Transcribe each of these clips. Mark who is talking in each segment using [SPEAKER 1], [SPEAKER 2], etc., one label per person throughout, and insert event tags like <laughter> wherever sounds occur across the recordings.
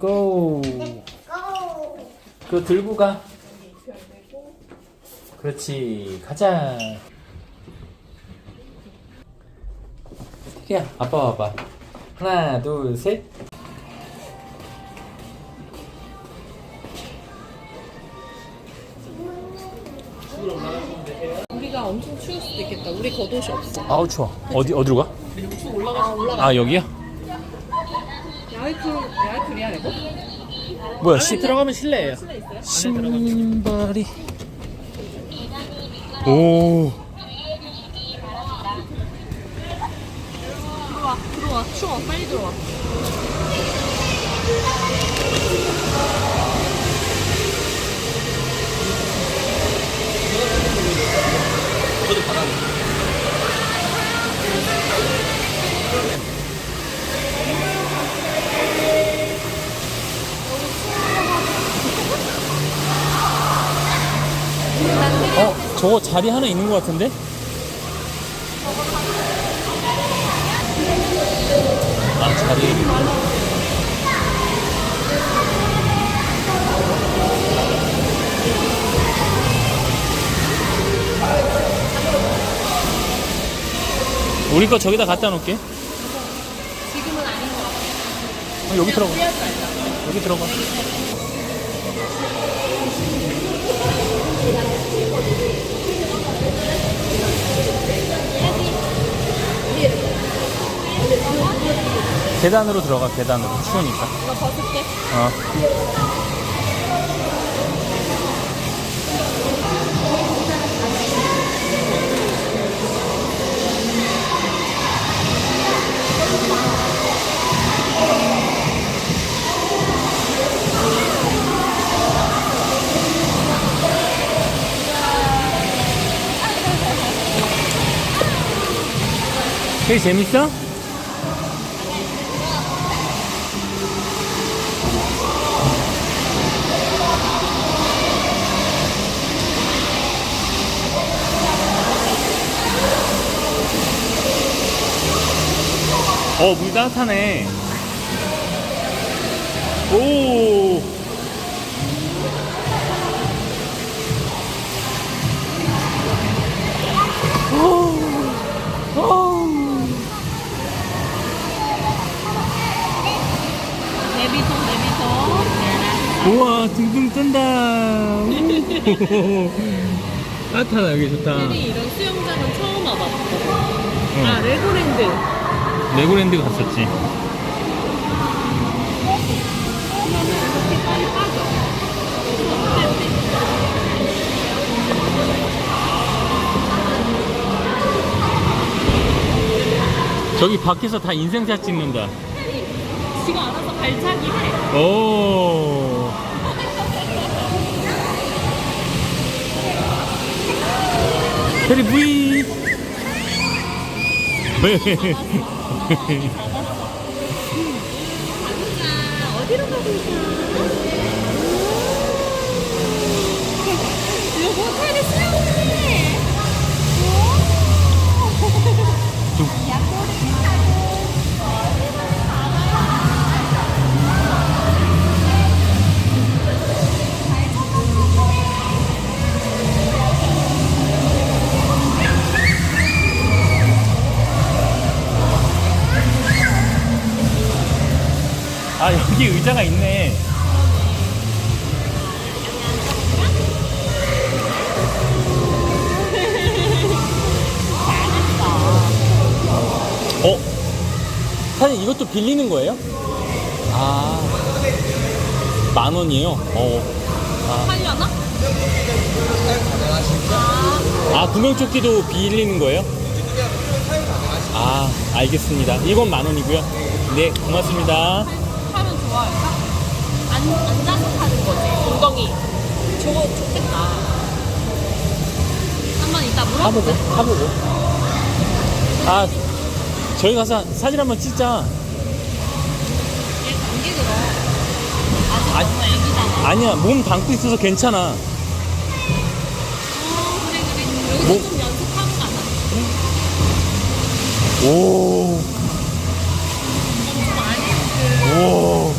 [SPEAKER 1] 렛츠 고. 그거 들고 가. 그렇지. 가자. 태리야, 아빠 와봐. 하나, 둘, 셋.
[SPEAKER 2] 우리가 엄청 추울 수도 있겠다. 우리 겉옷이 없어.
[SPEAKER 1] 아우 추워. 어디 어디로 가?
[SPEAKER 2] 아, 올라가.
[SPEAKER 1] 아 여기야?
[SPEAKER 2] 야이클, 야이클이야, 이거?
[SPEAKER 1] 뭐야? 시,
[SPEAKER 3] 들어가면 실내예요.
[SPEAKER 1] 신발이. 오.
[SPEAKER 2] 들어와, 들어와. 추워. 빨리 들어와.
[SPEAKER 1] 저거 자리 하나 있는 것 같은데? 아, 자리. 우리 거 저기다 갖다 놓을게.
[SPEAKER 2] 지금은 아닌 것 같아.
[SPEAKER 1] 어, 여기 들어가. 여기 들어가. 계단으로 들어가 계단으로 추우니까
[SPEAKER 2] 이거 벗을게.
[SPEAKER 1] 어. 되게 재밌어? 어, 물 따뜻하네. 오. 우와, 둥둥 뜬다. <laughs> 따뜻하다, 여기 좋다.
[SPEAKER 2] 이런 수영장은 처음 와봤어.
[SPEAKER 1] 응.
[SPEAKER 2] 아, 레고랜드.
[SPEAKER 1] 레고랜드 갔었지. 저기 밖에서 다 인생샷 찍는다.
[SPEAKER 2] 지가 알아서 발차기 해.
[SPEAKER 1] 오. 테리 부이. <laughs> <laughs>
[SPEAKER 2] 자, 어디로 가볼까? 여
[SPEAKER 1] 빌리는 거예요? 아. 만 원이에요? 어.
[SPEAKER 2] 하려나?
[SPEAKER 1] 아, 구명조끼도 빌리는 거예요? 아, 알겠습니다. 이건 만 원이고요. 네, 고맙습니다.
[SPEAKER 2] 팔은 좋아할까? 안, 앉아서 타는 거지. 엉덩이. 저거 좋겠다. 한번 이따 물어보자.
[SPEAKER 1] 타보고, 타보고. 아, 저희 가서 사진 한번 찍자.
[SPEAKER 2] 얘 감기 들어. 아직
[SPEAKER 1] 아니.
[SPEAKER 2] 너무 애기잖아.
[SPEAKER 1] 아니야, 몸 담고 있어서 괜찮아.
[SPEAKER 2] 어, 그래, 그래. 여기서
[SPEAKER 1] 뭐?
[SPEAKER 2] 좀 연습하고 가자.
[SPEAKER 1] 오. 오.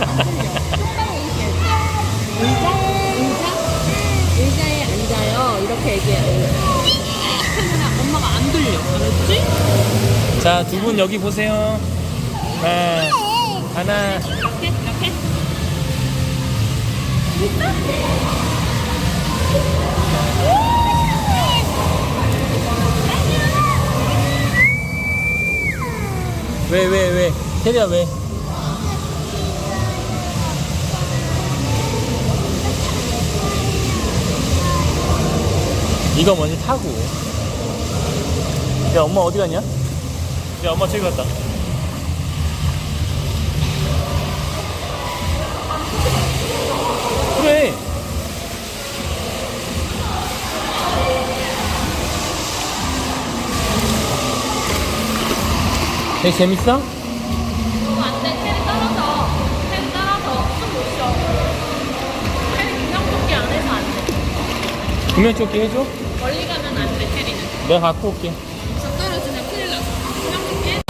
[SPEAKER 2] 의자? <laughs> 의자? 이렇게 얘기해요. <laughs> 엄마가 안 들려. 알았지?
[SPEAKER 1] 자, 두 분 여기 보세요. 하나, 하나.
[SPEAKER 2] 이렇게? 이렇게?
[SPEAKER 1] 왜, 왜, 왜? 테리야, 왜? 이거 먼저 타고. 야, 엄마 어디 갔냐? 야, 엄마 저기 갔다. 그래. 되게 재밌어?
[SPEAKER 2] 안 돼. 테리 떨어져. 테리 떨어져. 숨못 쉬어. 테리 구명조끼 안 해서 안 돼.
[SPEAKER 1] 구명조끼 해줘?
[SPEAKER 2] 멀리 가면 안 돼, 테리는.
[SPEAKER 1] 내가 갖고 올게.
[SPEAKER 2] 저 떨어지면 큰일 나. 구명조끼 해.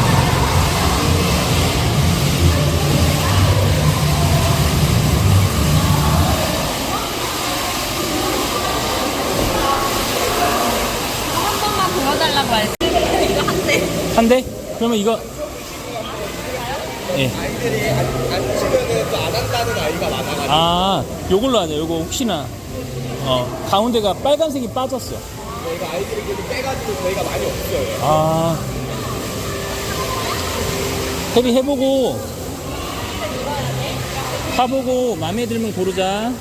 [SPEAKER 2] 한 번만 보여달라고 할 때. 이거 한 대.
[SPEAKER 1] 한 대? 그러면 이거. 예.
[SPEAKER 3] 아이들이 안, 안 치면은 또 안 한다는 아이가 많아가지고
[SPEAKER 1] 아, 요걸로 하자. 요거 혹시나. 어, 가운데가 빨간색이 빠졌어.
[SPEAKER 3] 저희가 아이들이 그래도 빼가지고 저희가 많이 없어요.
[SPEAKER 1] 아. 테리 해보고. 타보고 마음에 들면 고르자.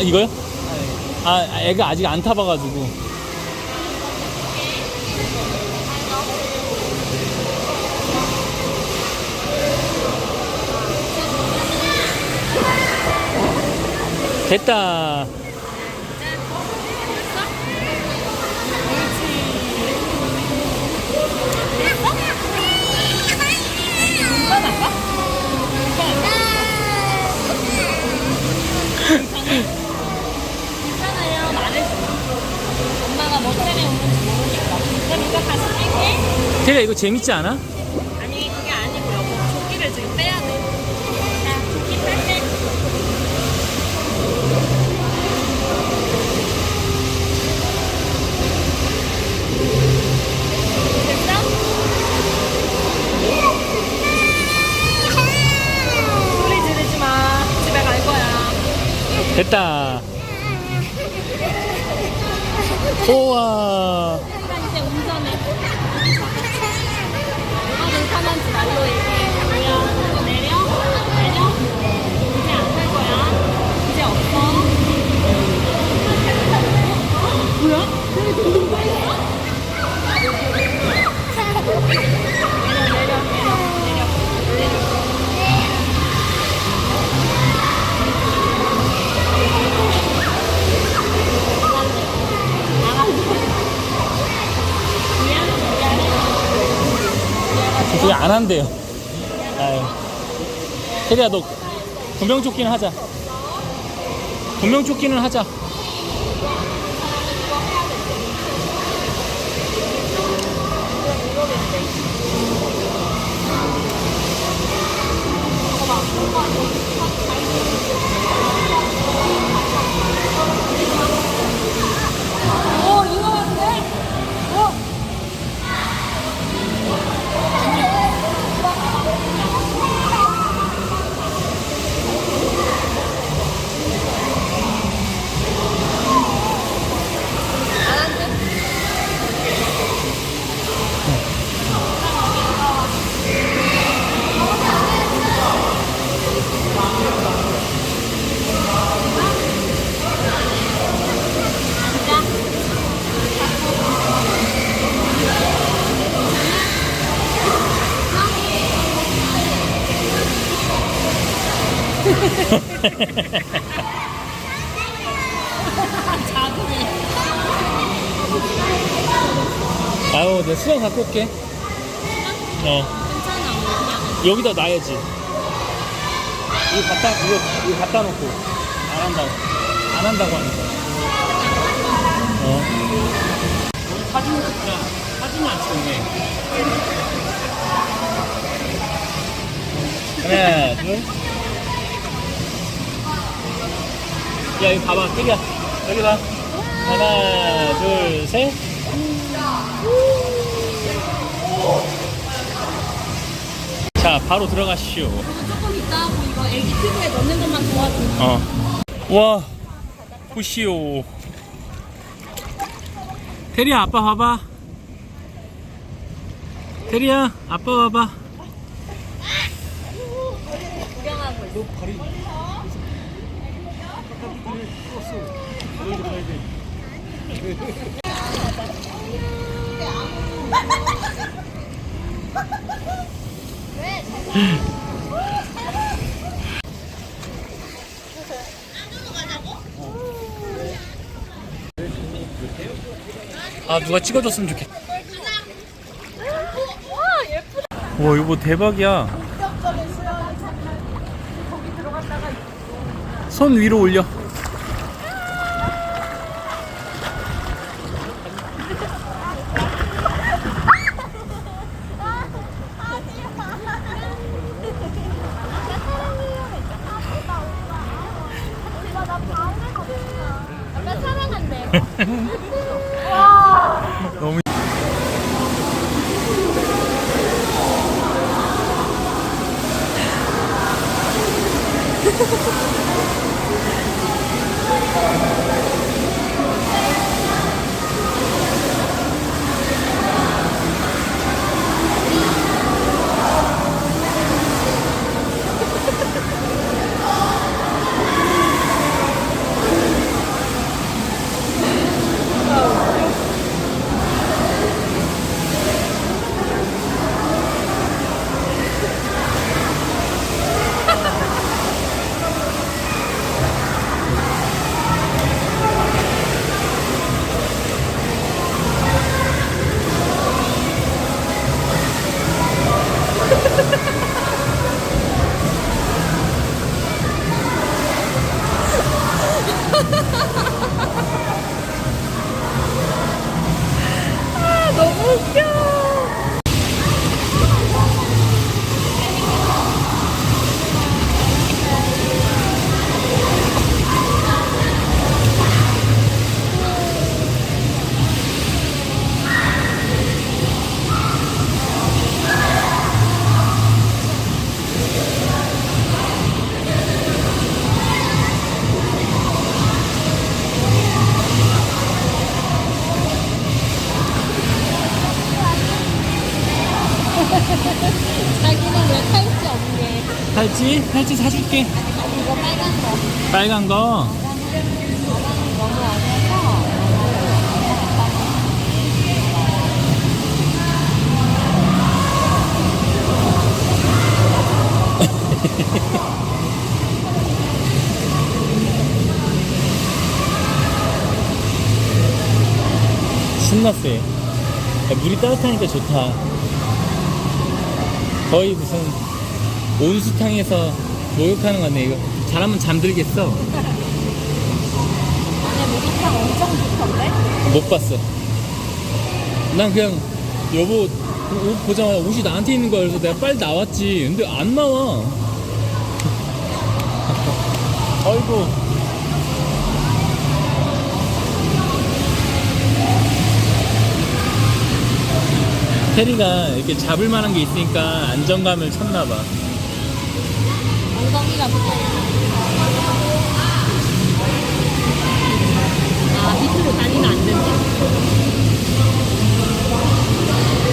[SPEAKER 1] 이거요? 아, 애가 아직 안 타봐가지고. 됐다.
[SPEAKER 2] 이거 다시 뺄게.
[SPEAKER 1] 테리야, 이거 재밌지 않아?
[SPEAKER 2] 아니, 그게 아니고 여보. 조끼를 지금 빼야 돼. 자, 조끼 뺄게. 됐어? 소리 지르지 마. 집에 갈 거야.
[SPEAKER 1] 됐다. <laughs> 우와.
[SPEAKER 2] 야,
[SPEAKER 1] 너 구명조끼는 하자. 구명조끼는 하자. <laughs> 아유, 내가 수건 갖고 올게. 어. 여기다 놔야지. 이거 갖다, 이거, 이거 갖다 놓고. 안 한다고. 안 한다고 하니까. 어. 사진을 찍자. 사진이 안 찍네. 하나, 둘. 야, 여기 봐봐. 태기야. 여기 봐. 하나, 둘, 셋. 자, 바로 들어가시오.
[SPEAKER 2] 조금 이따 하고 이거 애기 TV에 넣는 것만 도와줘.
[SPEAKER 1] 어. 와, 보시오. 테리야, 아빠 봐봐. 테리야, 아빠 봐봐.
[SPEAKER 2] 구경하고 있어.
[SPEAKER 1] 아, 누가 찍어줬으면 좋겠다. 와, 이거 대박이야. 손 위로 올려. 팔찌? 사줄게.
[SPEAKER 2] 이거 빨간 거.
[SPEAKER 1] 빨간 거.
[SPEAKER 2] 너무 어려서.
[SPEAKER 1] 신났어. 얘. 야, 물이 따뜻하니까 좋다. 거의 무슨 온수탕에서 목욕하는 거네. 이거 잘하면 잠들겠어.
[SPEAKER 2] 안에 목욕탕 엄청 좋던데?
[SPEAKER 1] 못 봤어. 난 그냥 여보 그옷 보자마자 옷이 나한테 있는 거야. 그래서 내가 빨리 나왔지. 근데 안 나와. <laughs> 아이고. 테리가 이렇게 잡을 만한 게 있으니까 안정감을 쳤나 봐.
[SPEAKER 2] 엉덩이가 붙어. 아, 밑으로 다니면 안 된다.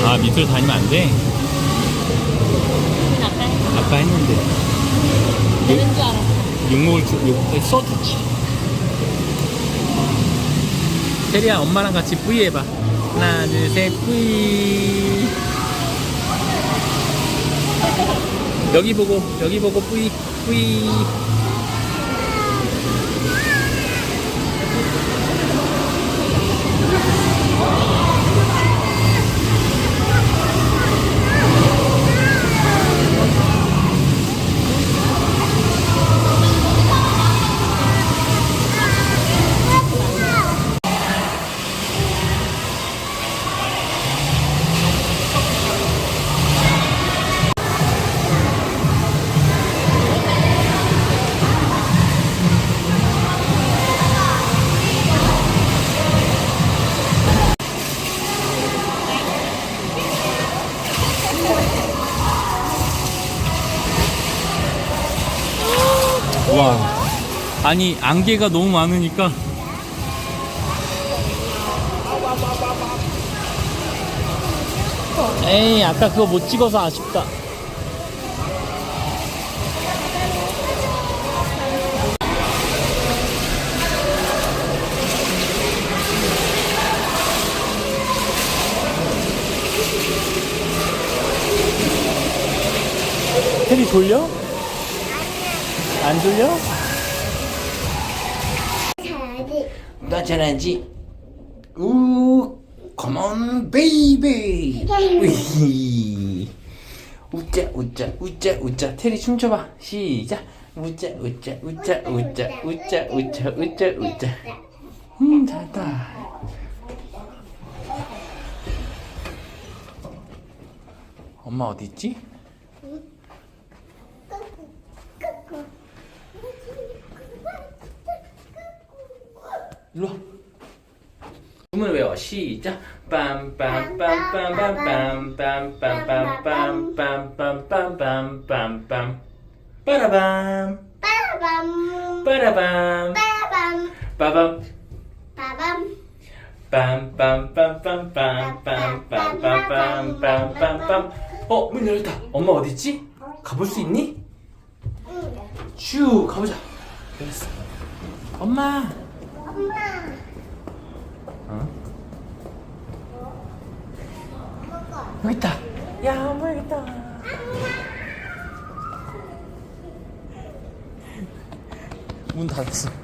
[SPEAKER 1] 아 밑으로 다니면 안 돼?
[SPEAKER 2] 아까 했-
[SPEAKER 1] 아까 했는데
[SPEAKER 2] 되는 줄 알았어.
[SPEAKER 1] 욕먹을 줄 욕, 써주지. 테리야 엄마랑 같이 뿌이 해봐. 하나 둘셋 뿌이. 여기 보고 여기 보고 뿌이 뿌 아니 안개가 너무 많으니까 에이 아까 그거 못 찍어서 아쉽다 테리 졸려? 안 졸려? 나 잘하지? 우, on, baby. 우이. 웃자, 웃자, 웃자, 웃자. 테리 춤춰봐. 시작. 웃자, 웃자, 웃자, 웃자, 웃자, 웃자, 웃자, 웃자. 음, 잘했다. 엄마 어디 있지? 일로 와. 음을 외워 시작 빰빰빰빰빰빰빰빰빰빰빰빰빰빰빰빰 빠라밤
[SPEAKER 4] 빠밤
[SPEAKER 1] 빠라밤
[SPEAKER 4] 빠밤
[SPEAKER 1] 빠밤
[SPEAKER 4] 빠밤
[SPEAKER 1] 빰빰빰빰빰빰빰빰빰빰빰 어, 문 열렸다. 엄마 어디 있지? 가볼 수 있니? 슈, 가보자. 열렸어. 엄마.
[SPEAKER 4] 엄마
[SPEAKER 1] 어? 있다. 야, 엄마 여기 있다. 문 닫았어.